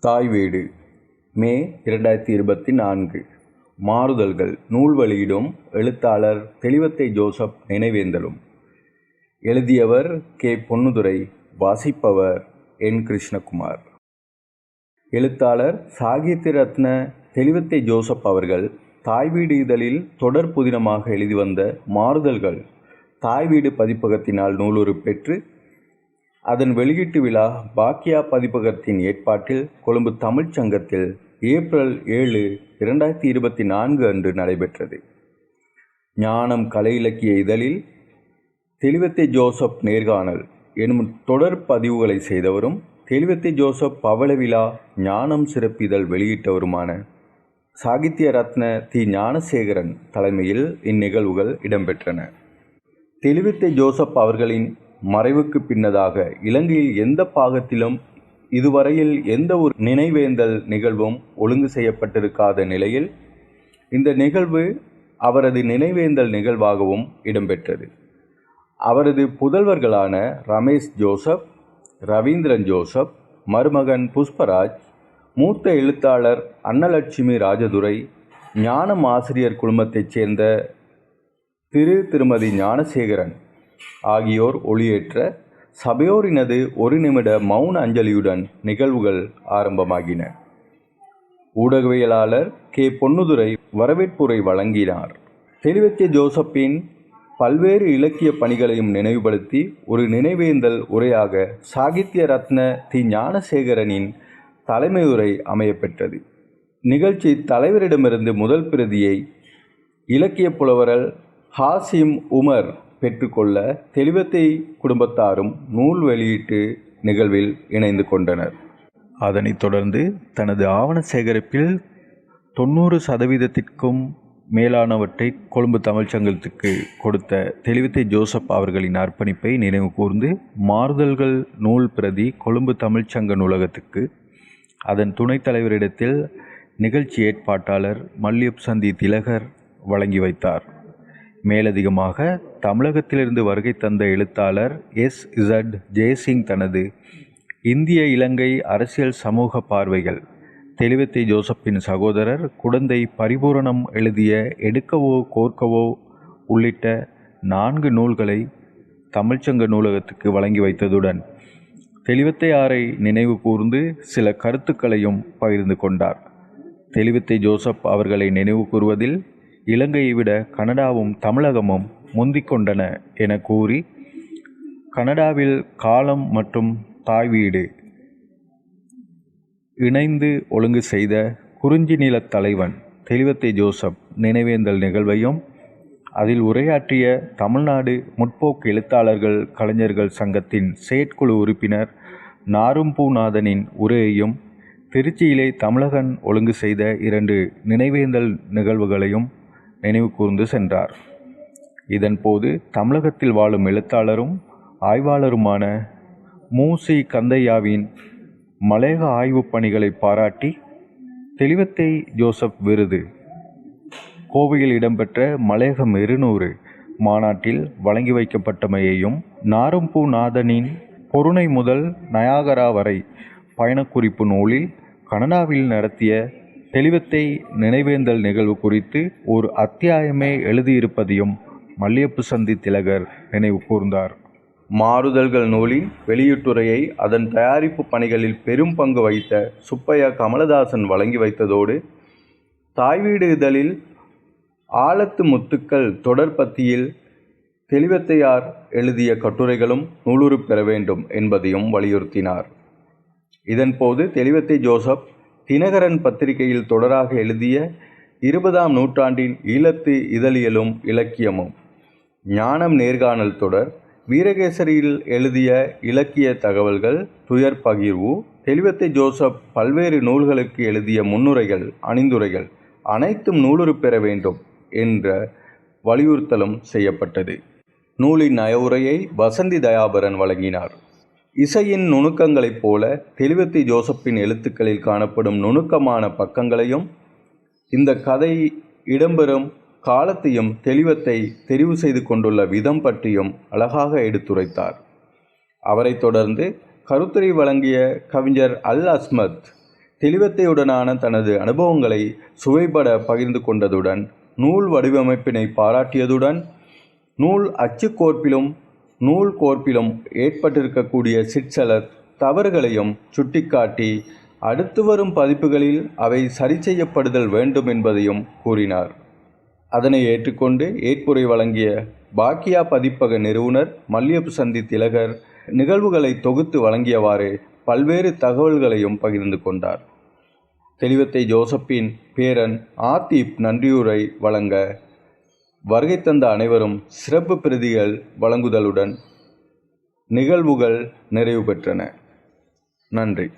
தாய் வீடு. மே இரண்டாயிரத்தி இருபத்தி நான்கு மாறுதல்கள். நூல் வெளியிடும் எழுத்தாளர் தெளிவத்தை ஜோசப் நினைவேந்தலும். எழுதியவர் கே. பொன்னுதுரை. வாசிப்பவர் என். கிருஷ்ணகுமார். எழுத்தாளர் சாகித்ய ரத்ன தெளிவத்தை ஜோசப் அவர்கள் தாய் வீடு இதழில் தொடர் புதினமாக எழுதி வந்த மாறுதல்கள். தாய் வீடு பதிப்பகத்தினால் நூலுறு பெற்று அதன் வெளியீட்டு விழா பாக்கியா பதிப்பகத்தின் ஏற்பாட்டில் கொழும்பு தமிழ்ச் சங்கத்தில் ஏப்ரல் ஏழு இரண்டாயிரத்தி இருபத்தி நான்கு அன்று நடைபெற்றது. ஞானம் கலை இலக்கிய இதழில் தெளிவத்தை ஜோசப் நேர்காணல் எனும் தொடர் பதிவுகளை செய்தவரும் தெளிவத்தை ஜோசப் பவள விழா ஞானம் சிறப்பிதழ் வெளியிட்டவருமான சாகித்ய ரத்ன தி ஞானசேகரன் தலைமையில் இந்நிகழ்வுகள் இடம்பெற்றன. தெளிவத்தை ஜோசப் அவர்களின் மறைவுக்கு பின்னதாக இலங்கையில் எந்த பாகத்திலும் இதுவரையில் எந்த ஒரு நினைவேந்தல் நிகழ்வும் ஒழுங்கு செய்யப்பட்டிருக்காத நிலையில் இந்த நிகழ்வு அவரது நினைவேந்தல் நிகழ்வாகவும் இடம்பெற்றது. அவரது புதல்வர்களான ரமேஷ் ஜோசப் ரவீந்திரன் ஜோசப் மருமகன் புஷ்பராஜ் மூத்த எழுத்தாளர் அன்னலட்சுமி ராஜதுரை ஞானம் ஆசிரியர் குழுமத்தைச் சேர்ந்த திரு திருமதி ஞானசேகரன் ஆகியோர் ஒளியேற்ற சபையோரினது ஒரு நிமிட மௌன அஞ்சலியுடன் நிகழ்வுகள் ஆரம்பமாகின. ஊடகவியலாளர் கே. பொன்னுதுரை வரவேற்புரை வழங்கினார். தெளிவத்திய ஜோசப்பின் பல்வேறு இலக்கிய பணிகளையும் நினைவுபடுத்தி ஒரு நினைவேந்தல் உரையாக சாகித்ய ரத்ன தி ஞானசேகரனின் தலைமையுரை அமையப்பெற்றது. நிகழ்ச்சி தலைவரிடமிருந்து முதல் பிரதியை இலக்கிய புலவரல் ஹாசிம் உமர் பெற்றுக்கொள்ள தெளிவத்தை குடும்பத்தாரும் நூல் வெளியீட்டு நிகழ்வில் இணைந்து கொண்டனர். அதனைத் தொடர்ந்து தனது ஆவண சேகரிப்பில் தொண்ணூறு சதவீதத்திற்கும் மேலானவற்றை கொழும்பு தமிழ்ச்சங்கத்துக்கு கொடுத்த தெளிவத்தை ஜோசப் அவர்களின் அர்ப்பணிப்பை நினைவு கூர்ந்து மாறுதல்கள் நூல் பிரதி கொழும்பு தமிழ்ச்சங்க நூலகத்துக்கு அதன் துணைத் தலைவரிடத்தில் நிகழ்ச்சி ஏற்பாட்டாளர் மல்யுப் சந்தி திலகர் வழங்கி வைத்தார். மேலதிகமாக தமிழகத்திலிருந்து வருகை தந்த எழுத்தாளர் எஸ் இசட் ஜெய்சிங் தனது இந்திய இலங்கை அரசியல் சமூக பார்வைகள். தெளிவத்தை ஜோசப்பின் சகோதரர் குடந்தை பரிபூரணம் எழுதிய எடுக்கவோ கோர்க்கவோ உள்ளிட்ட நான்கு நூல்களை தமிழ்ச்சங்க நூலகத்துக்கு வழங்கி வைத்ததுடன் தெளிவத்தையாரை நினைவு கூர்ந்து சில கருத்துக்களையும் பகிர்ந்து கொண்டார். தெளிவத்தை ஜோசப் அவர்களை நினைவு கூறுவதில் இலங்கையை விட கனடாவும் தமிழகமும் முந்திக்கொண்டன என கூறி கனடாவில் காலம் மற்றும் தாய் வீடு இணைந்து ஒழுங்கு செய்த குறிஞ்சி நிலத் தலைவன் தெளிவத்தை ஜோசப் நினைவேந்தல் நிகழ்வையும் அதில் உரையாற்றிய தமிழ்நாடு முற்போக்கு எழுத்தாளர்கள் கலைஞர்கள் சங்கத்தின் செயற்குழு உறுப்பினர் நாரும்பூநாதனின் உரையையும் திருச்சியிலே தமிழகன் ஒழுங்கு செய்த இரண்டு நினைவேந்தல் நிகழ்வுகளையும் நினைவு கூர்ந்து சென்றார். இதன்போது தமிழகத்தில் வாழும் எழுத்தாளரும் ஆய்வாளருமான மூசி கந்தையாவின் மலையக ஆய்வுப் பணிகளை பாராட்டி தெளிவத்தை ஜோசப் விருது. கோவையில் இடம்பெற்ற மலையகம் இருநூறு மாநாட்டில் வழங்கி வைக்கப்பட்டமையையும் நாரும்பூ நாதனின் பொருணை முதல் நயாகரா வரை பயணக்குறிப்பு நூலில் கனடாவில் நடத்திய தெளிவத்தை நினைவேந்தல் நிகழ்வு குறித்து ஒரு அத்தியாயமே எழுதியிருப்பதையும் மல்லியப்பு சந்தி திலகர் நினைவு கூர்ந்தார். மாறுதல்கள் நூலின் வெளியீட்டுரையை அதன் தயாரிப்பு பணிகளில் பெரும் பங்கு வைத்த சுப்பையா கமலதாசன் வழங்கி வைத்ததோடு தாய்வீடு இதழில் ஆழத்து முத்துக்கள் தொடர் பத்தியில் தெளிவத்தையார் எழுதிய கட்டுரைகளும் நூலுறு பெற வேண்டும் என்பதையும் வலியுறுத்தினார். இதன்போது தெளிவத்தை ஜோசப் தினகரன் பத்திரிகையில் தொடராக எழுதிய இருபதாம் நூற்றாண்டின் ஈழத்து இதழியலும் இலக்கியமும். ஞானம் நேர்காணல் தொடர் வீரகேசரியில் எழுதிய இலக்கிய தகவல்கள் துயர் பகிர்வு தெளிவத்தை ஜோசப் பல்வேறு நூல்களுக்கு எழுதிய முன்னுரைகள் அணிந்துரைகள் அனைத்தும் நூலுறு பெற வேண்டும் என்ற வலியுறுத்தலும் செய்யப்பட்டது. நூலின் நயவுரையை வசந்தி தயாபரன் வழங்கினார். இசையின் நுணுக்கங்களைப் போல தெளிவத்தி ஜோசப்பின் எழுத்துக்களில் காணப்படும் நுணுக்கமான பக்கங்களையும் இந்த கதை இடம்பெறும் காலத்தையும் தெளிவத்தை தெரிவு செய்து கொண்டுள்ள விதம் பற்றியும் அழகாக எடுத்துரைத்தார். அவரைத் தொடர்ந்து கருத்துரை வழங்கிய கவிஞர் அல் அஸ்மத் தெளிவத்தையுடனான தனது அனுபவங்களை சுவைபட பகிர்ந்து கொண்டதுடன் நூல் வடிவமைப்பினை பாராட்டியதுடன் நூல் அச்சுக்கோர்ப்பிலும் நூல் கோர்ப்பிலும் ஏற்பட்டிருக்கக்கூடிய சிற்சல தவறுகளையும் சுட்டிக்காட்டி அடுத்து வரும் பதிப்புகளில் அவை சரி செய்யப்படுதல் வேண்டும் என்பதையும் கூறினார். அதனை ஏற்றுக்கொண்டு ஏற்புரை வழங்கிய பாக்கியா பதிப்பக நிறுவனர் மல்லியப்பு சந்தி திலகர் நிகழ்வுகளை தொகுத்து வழங்கியவாறு பல்வேறு தகவல்களையும் பகிர்ந்து கொண்டார். தெளிவத்தை ஜோசப்பின் பேரன் ஆத்தீப் நன்றியுரை வழங்க வருகை தந்த அனைவரும் சிறப்பு பிரதிகள் வழங்குதலுடன் நிகழ்வுகள் நிறைவு பெற்றன. நன்றி.